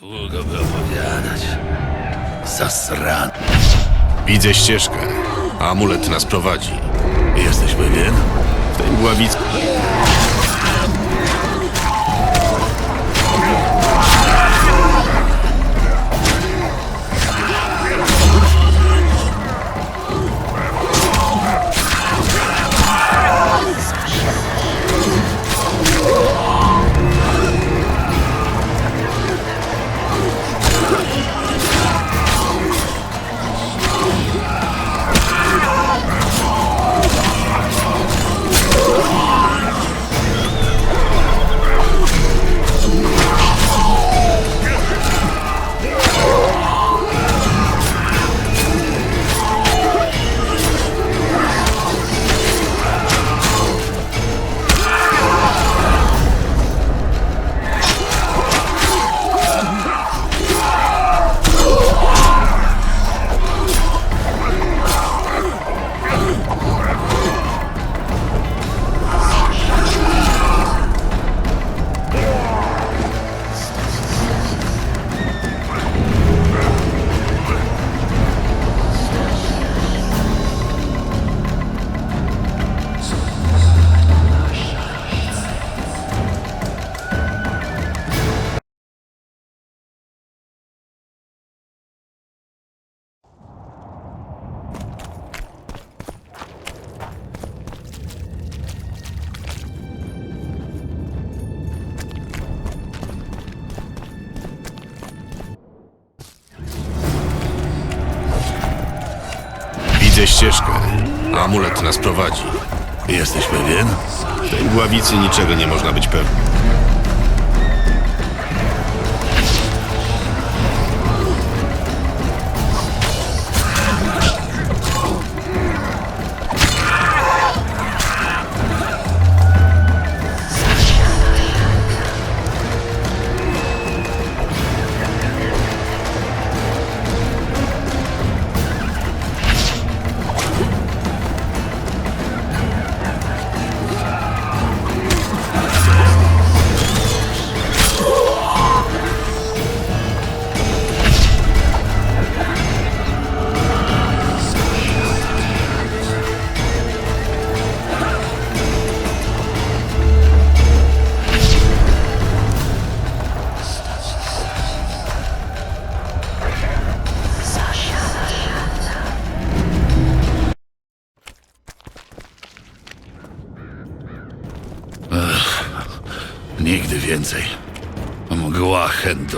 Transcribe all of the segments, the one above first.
Długo by opowiadać. Zasran. Widzę ścieżkę. Amulet nas prowadzi. Jesteś pewien? W tej mgławicy... ścieżkę. Amulet nas prowadzi. Jesteś pewien? W tej niczego nie można być pewnym.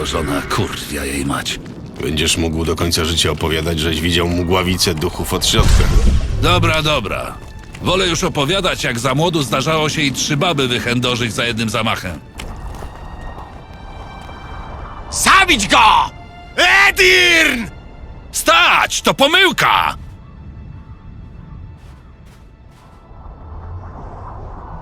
Chędożona kurwia jej mać. Będziesz mógł do końca życia opowiadać, żeś widział mgławicę duchów od środka. Dobra, dobra. Wolę już opowiadać, jak za młodu zdarzało się i trzy baby wychędożyć za jednym zamachem. Zabić go! Edirn! Stać! To pomyłka!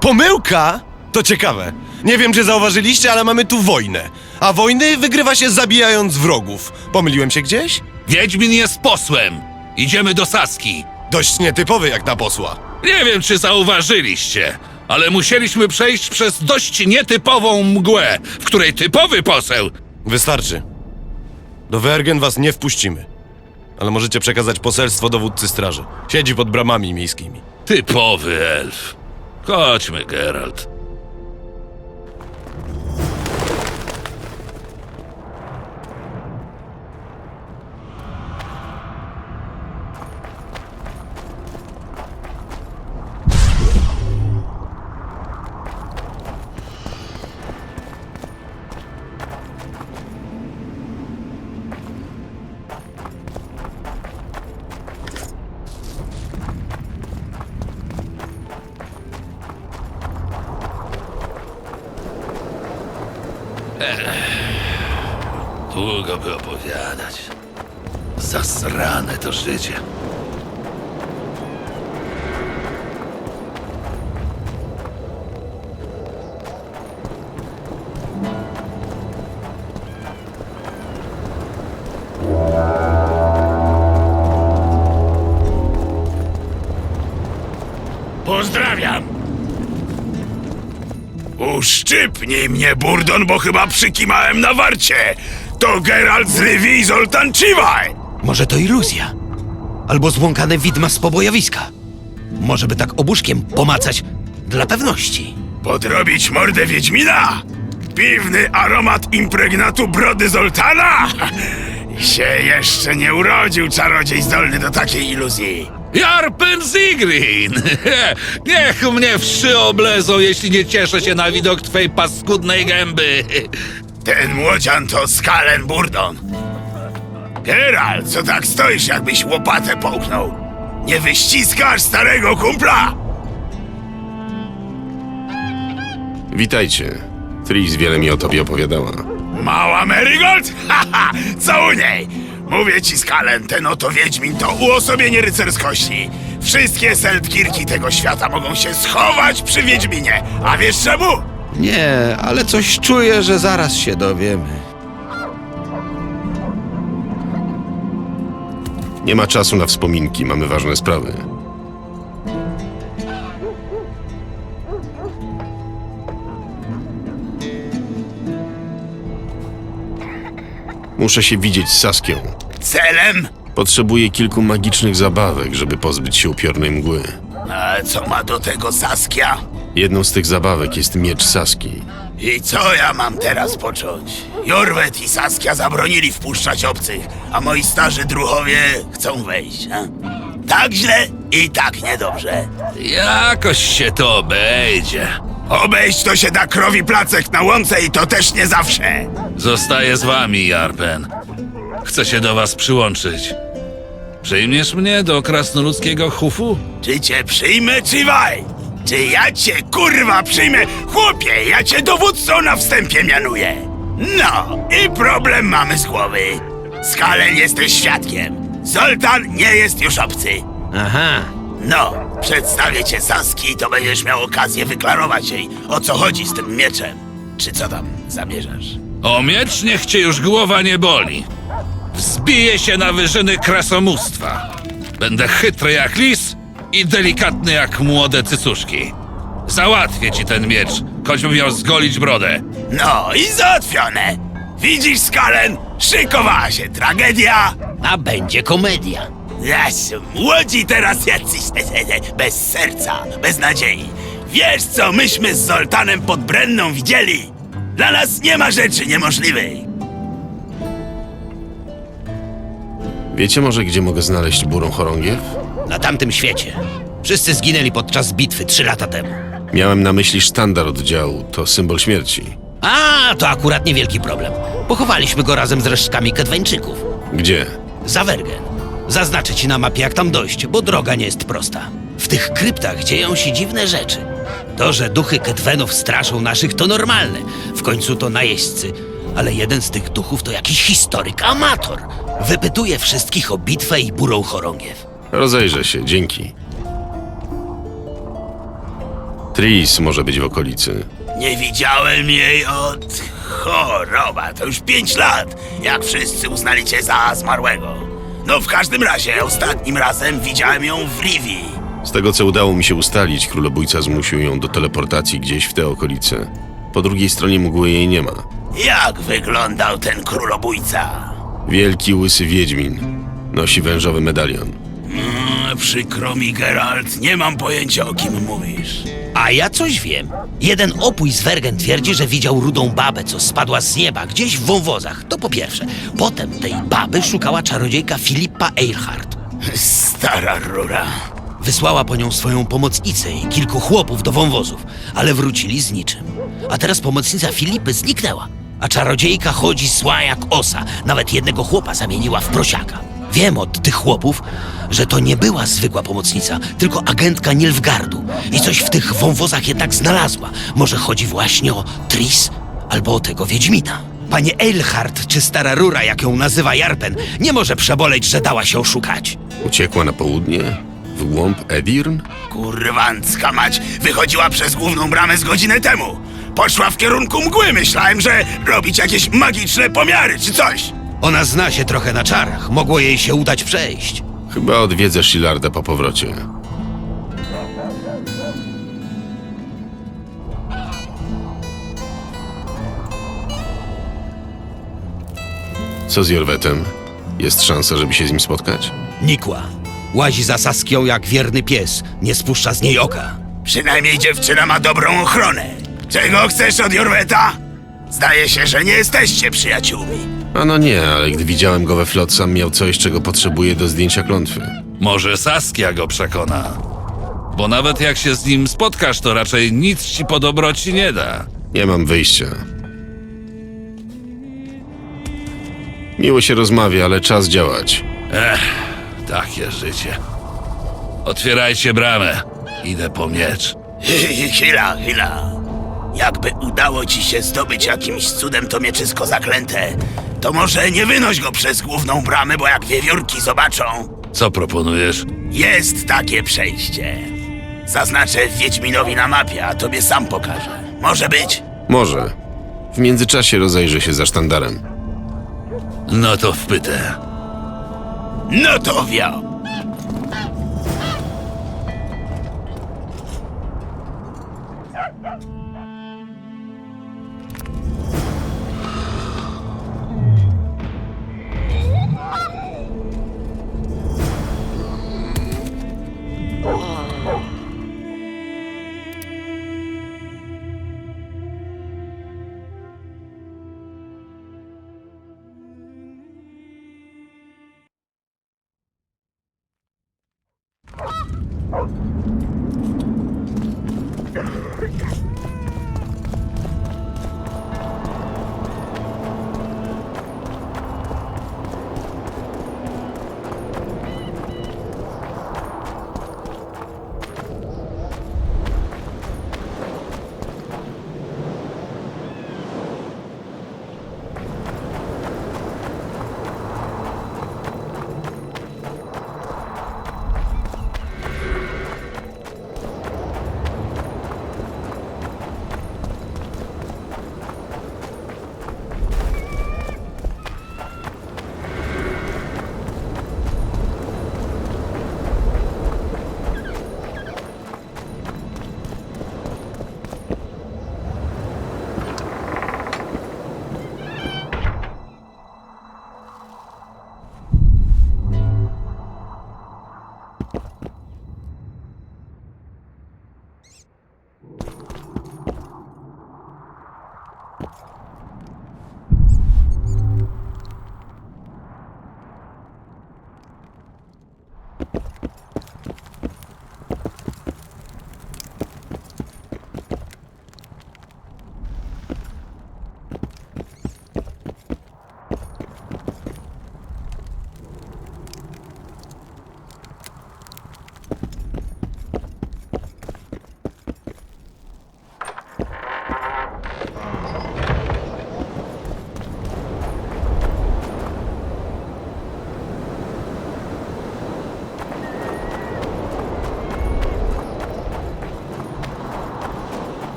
Pomyłka? To ciekawe. Nie wiem, czy zauważyliście, ale mamy tu wojnę. A wojny wygrywa się zabijając wrogów. Pomyliłem się gdzieś? Wiedźmin jest posłem. Idziemy do Saski. Dość nietypowy jak na posła. Nie wiem, czy zauważyliście, ale musieliśmy przejść przez dość nietypową mgłę, w której typowy poseł Wystarczy. Do Wergen was nie wpuścimy. Ale możecie przekazać poselstwo dowódcy straży. Siedzi pod bramami miejskimi. Typowy elf. Chodźmy, Geralt. Długo by opowiadać. Zasrane to życie. Szczypnij mnie, Burdon, bo chyba przykimałem na warcie! To Geralt z Rivii i Zoltan Chivaj! Może to iluzja? Albo zbłąkane widma z pobojowiska? Może by tak obuszkiem pomacać dla pewności? Podrobić mordę Wiedźmina? Piwny aromat impregnatu brody Zoltana? Się jeszcze nie urodził czarodziej zdolny do takiej iluzji. Jarpen Zigrin! Niech mnie wszy oblezą, jeśli nie cieszę się na widok twej paskudnej gęby. Ten młodzian to Skalen Burdon. Geralt, co tak stoisz, jakbyś łopatę połknął? Nie wyściskasz starego kumpla? Witajcie. Tris wiele mi o tobie opowiadała. Mała Marigold? Haha, co u niej? Mówię ci, Skalen, ten oto Wiedźmin to uosobienie rycerskości. Wszystkie seltkirki tego świata mogą się schować przy Wiedźminie. A wiesz czemu? Nie, ale coś czuję, że zaraz się dowiemy. Nie ma czasu na wspominki, mamy ważne sprawy. Muszę się widzieć z Saskią. Celem? Potrzebuję kilku magicznych zabawek, żeby pozbyć się upiornej mgły. A co ma do tego Saskia? Jedną z tych zabawek jest miecz Saski. I co ja mam teraz począć? Jorwet i Saskia zabronili wpuszczać obcych, a moi starzy druhowie chcą wejść. A? Tak źle i tak niedobrze. Jakoś się to obejdzie. Obejść to się da krowi placek na łące i to też nie zawsze. Zostaję z wami, Jarpen. Chcę się do was przyłączyć. Przyjmiesz mnie do krasnoludzkiego hufu? Czy cię przyjmę, czy waj? Czy ja cię kurwa przyjmę? Chłopie, ja cię dowódcą na wstępie mianuję. No, i problem mamy z głowy. Skalen jesteś świadkiem. Zoltan nie jest już obcy. Aha, No, przedstawię cię Saski i to będziesz miał okazję wyklarować jej, o co chodzi z tym mieczem. Czy co tam zamierzasz? O miecz niech cię już głowa nie boli. Wzbiję się na wyżyny krasomóstwa. Będę chytry jak lis i delikatny jak młode cycuszki. Załatwię ci ten miecz, choćbym miał zgolić brodę. No i załatwione. Widzisz, Skalen? Szykowała się tragedia. a będzie komedia. Jas, młodzi teraz jacyś bez serca, bez nadziei. Wiesz co myśmy z Zoltanem pod Brenną widzieli? Dla nas nie ma rzeczy niemożliwej. Wiecie może, gdzie mogę znaleźć burą chorągiew? Na tamtym świecie. Wszyscy zginęli podczas bitwy trzy lata temu. Miałem na myśli sztandar oddziału, to symbol śmierci. A, to akurat niewielki problem. Pochowaliśmy go razem z resztkami Kedweńczyków. Gdzie? Za Wergen. Zaznaczę ci na mapie, jak tam dojść, bo droga nie jest prosta. W tych kryptach dzieją się dziwne rzeczy. To, że duchy Kedwenów straszą naszych, to normalne. W końcu to najeźdźcy. Ale jeden z tych duchów to jakiś historyk, amator. Wypytuje wszystkich o bitwę i burą chorągiew. Rozejrzę się, dzięki. Tris może być w okolicy. Nie widziałem jej od choroba. To już pięć lat, jak wszyscy uznali cię za zmarłego. No w każdym razie, ostatnim razem widziałem ją w Rivii. Z tego co udało mi się ustalić, królobójca zmusił ją do teleportacji gdzieś w te okolice. Po drugiej stronie mgły jej nie ma. Jak wyglądał ten królobójca? Wielki łysy wiedźmin. Nosi wężowy medalion. Mm, przykro mi, Geralt, nie mam pojęcia o kim mówisz. A ja coś wiem. Jeden opój z Wergen twierdzi, że widział rudą babę, co spadła z nieba gdzieś w wąwozach. To po pierwsze. Potem tej baby szukała czarodziejka Filipa Eilhart. Stara rura. Wysłała po nią swoją pomocnicę i kilku chłopów do wąwozów, ale wrócili z niczym. A teraz pomocnica Filipy zniknęła, a czarodziejka chodzi zła jak osa. Nawet jednego chłopa zamieniła w prosiaka. Wiem od tych chłopów, że to nie była zwykła pomocnica, tylko agentka Nilfgardu. I coś w tych wąwozach jednak znalazła. Może chodzi właśnie o Tris albo o tego Wiedźmina. Panie Eilhart, czy stara rura, jak ją nazywa Jarpen, nie może przeboleć, że dała się oszukać. Uciekła na południe? W głąb Edirn? Kurwancka mać, wychodziła przez główną bramę z godzinę temu. Poszła w kierunku mgły, myślałem, że robić jakieś magiczne pomiary czy coś. Ona zna się trochę na czarach, mogło jej się udać przejść. Chyba odwiedzę Shilarda po powrocie. Co z Jorwetem? Jest szansa, żeby się z nim spotkać? Nikła. Łazi za Saskią jak wierny pies, nie spuszcza z niej oka. Przynajmniej dziewczyna ma dobrą ochronę. Czego chcesz od Jorweta? Zdaje się, że nie jesteście przyjaciółmi. A no nie, ale gdy widziałem go we Flotsam, miał coś, czego potrzebuje do zdjęcia klątwy. Może Saskia go przekona. Bo nawet jak się z nim spotkasz, to raczej nic ci po dobroci nie da. Nie mam wyjścia. Miło się rozmawia, ale czas działać. Takie życie. Otwierajcie bramę. Idę po miecz. Chwila, chwila. Jakby udało ci się zdobyć jakimś cudem to mieczysko zaklęte, to może nie wynoś go przez główną bramę, bo jak wiewiórki zobaczą, Co proponujesz? jest takie przejście. Zaznaczę Wiedźminowi na mapie, a tobie sam pokażę. Może być? Może. W międzyczasie rozejrzę się za sztandarem. No to wpytę. No to wio.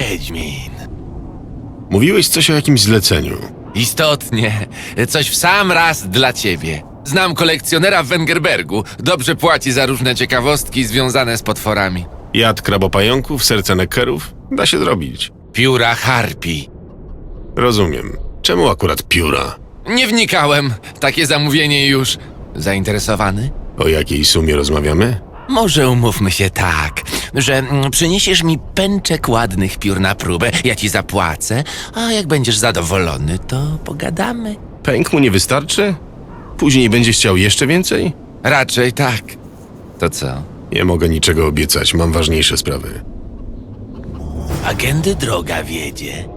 Wiedźmin. Mówiłeś coś o jakimś zleceniu. Istotnie. Coś w sam raz dla ciebie. Znam kolekcjonera w Wengerbergu. Dobrze płaci za różne ciekawostki związane z potworami. Jad krabopająków, serca nekerów? Da się zrobić. Pióra harpi. Rozumiem. Czemu akurat pióra? Nie wnikałem. Takie zamówienie już. Zainteresowany? O jakiej sumie rozmawiamy? Może umówmy się tak, że mm, przyniesiesz mi pęczek ładnych piór na próbę, ja ci zapłacę, a jak będziesz zadowolony, to pogadamy. Pęk mu nie wystarczy? Później będziesz chciał jeszcze więcej? Raczej tak. To co? Nie mogę niczego obiecać, mam ważniejsze sprawy. Agendy droga wiedzie.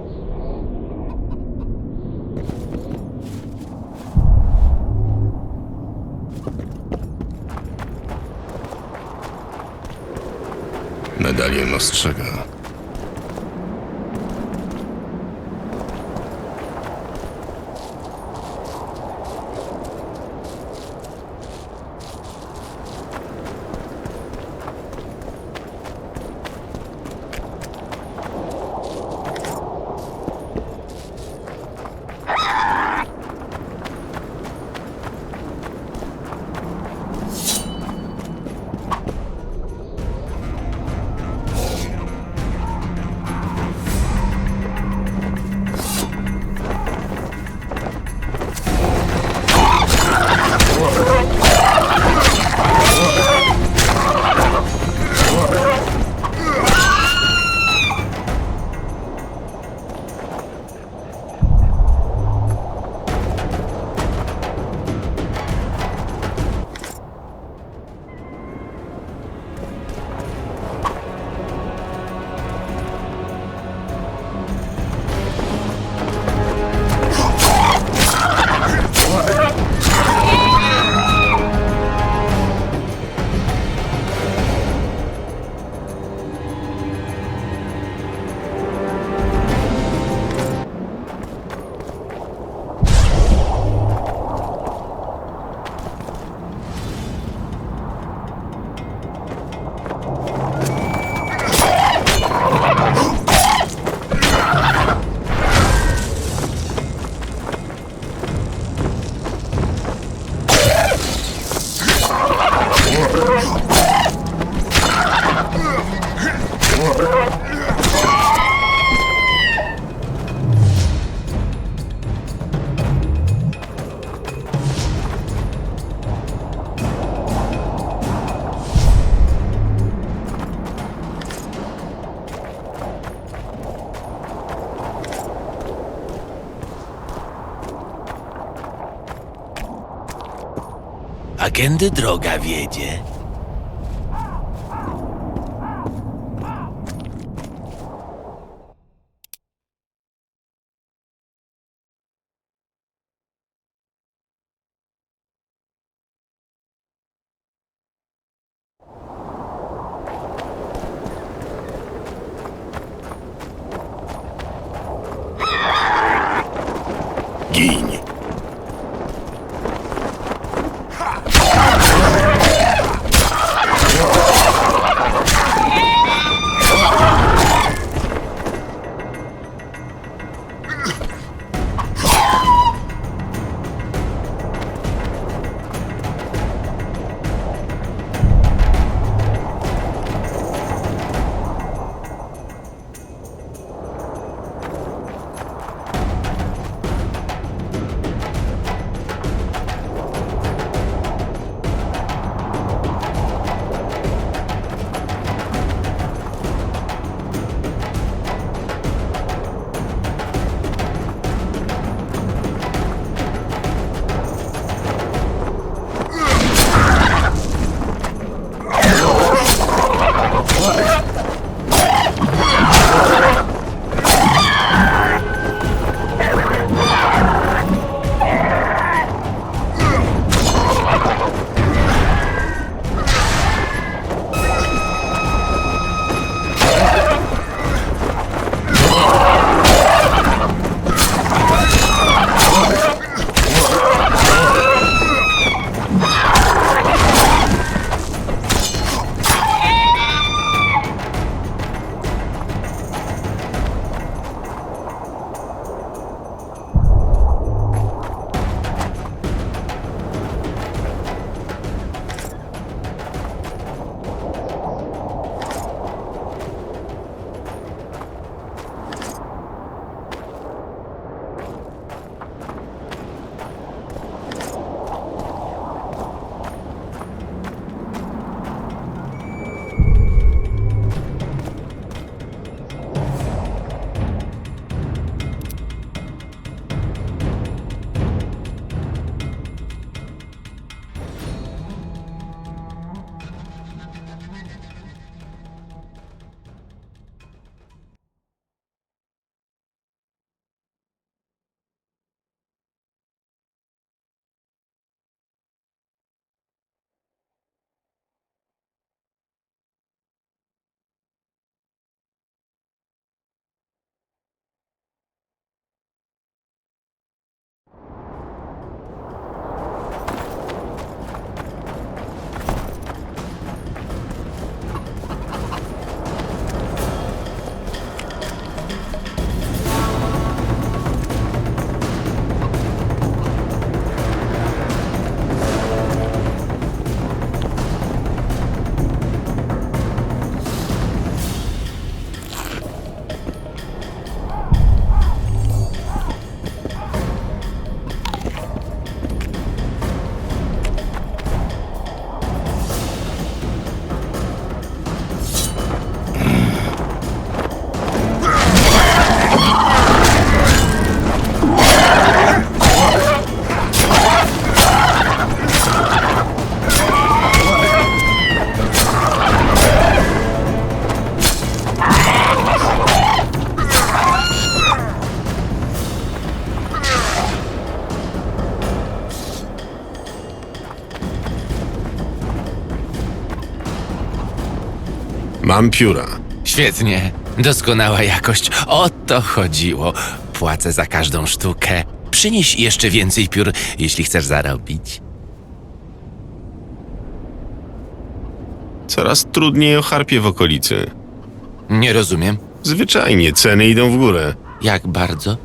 Medalion ostrzega. Agendy droga wiedzie. Mam pióra. Świetnie. Doskonała jakość. O to chodziło. Płacę za każdą sztukę. Przynieś jeszcze więcej piór, jeśli chcesz zarobić. Coraz trudniej o harpie w okolicy. Nie rozumiem. Zwyczajnie ceny idą w górę. Jak bardzo?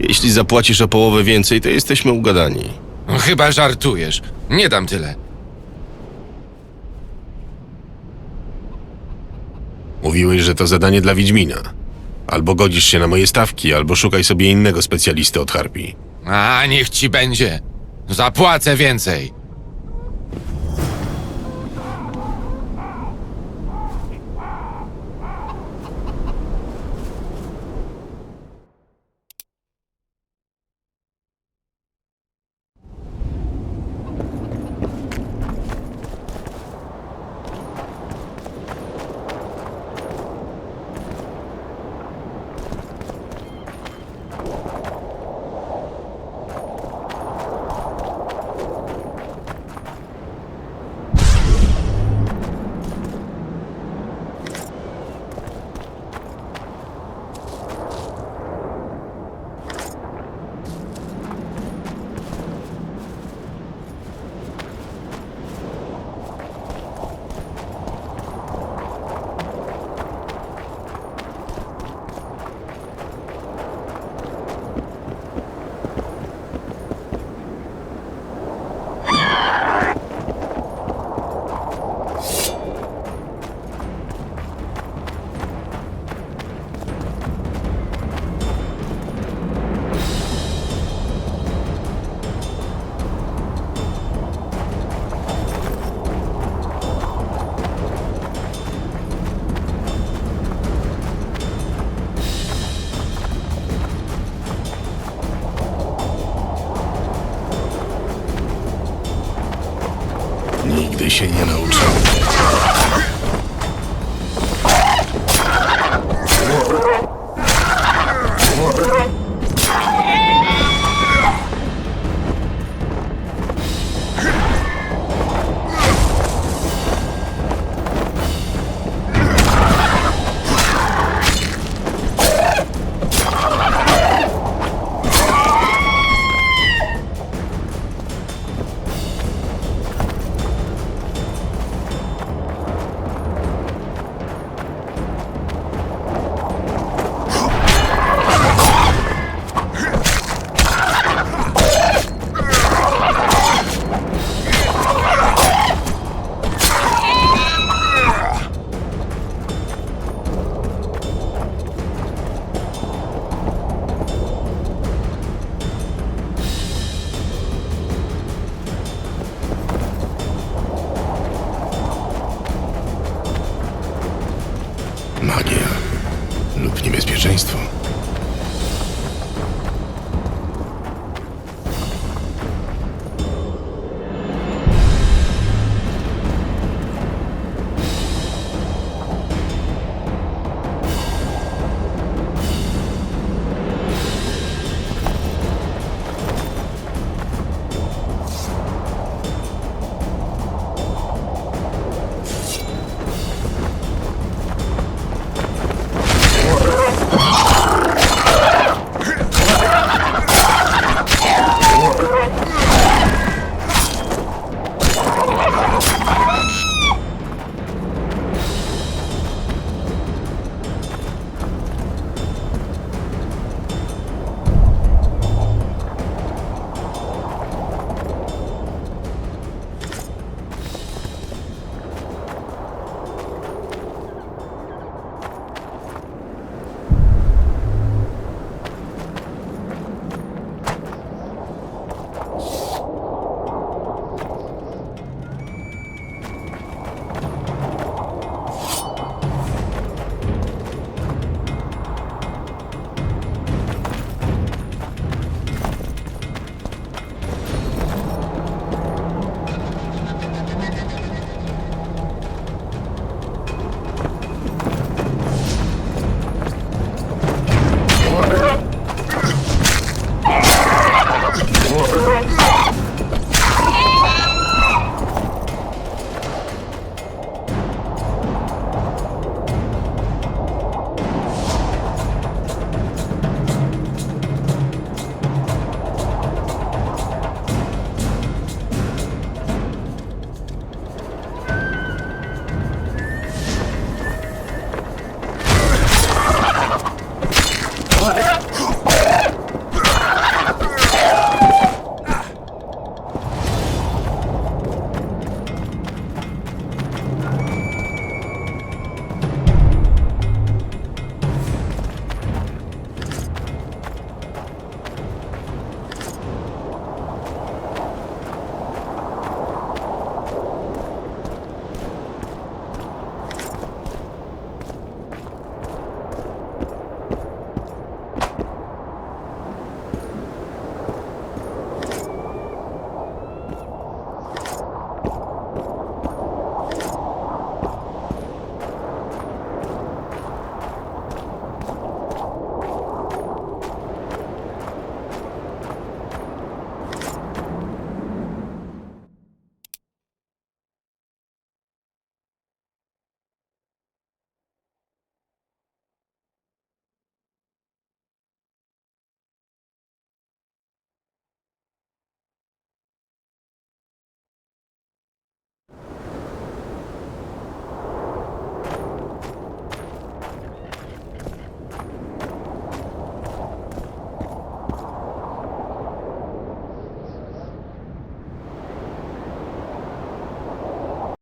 Jeśli zapłacisz o połowę więcej, to jesteśmy ugadani. Chyba żartujesz. Nie dam tyle. Mówiłeś, że to zadanie dla Wiedźmina. Albo godzisz się na moje stawki, albo szukaj sobie innego specjalisty od harpii. A niech ci będzie. Zapłacę więcej. Nigdy się nie nauczę.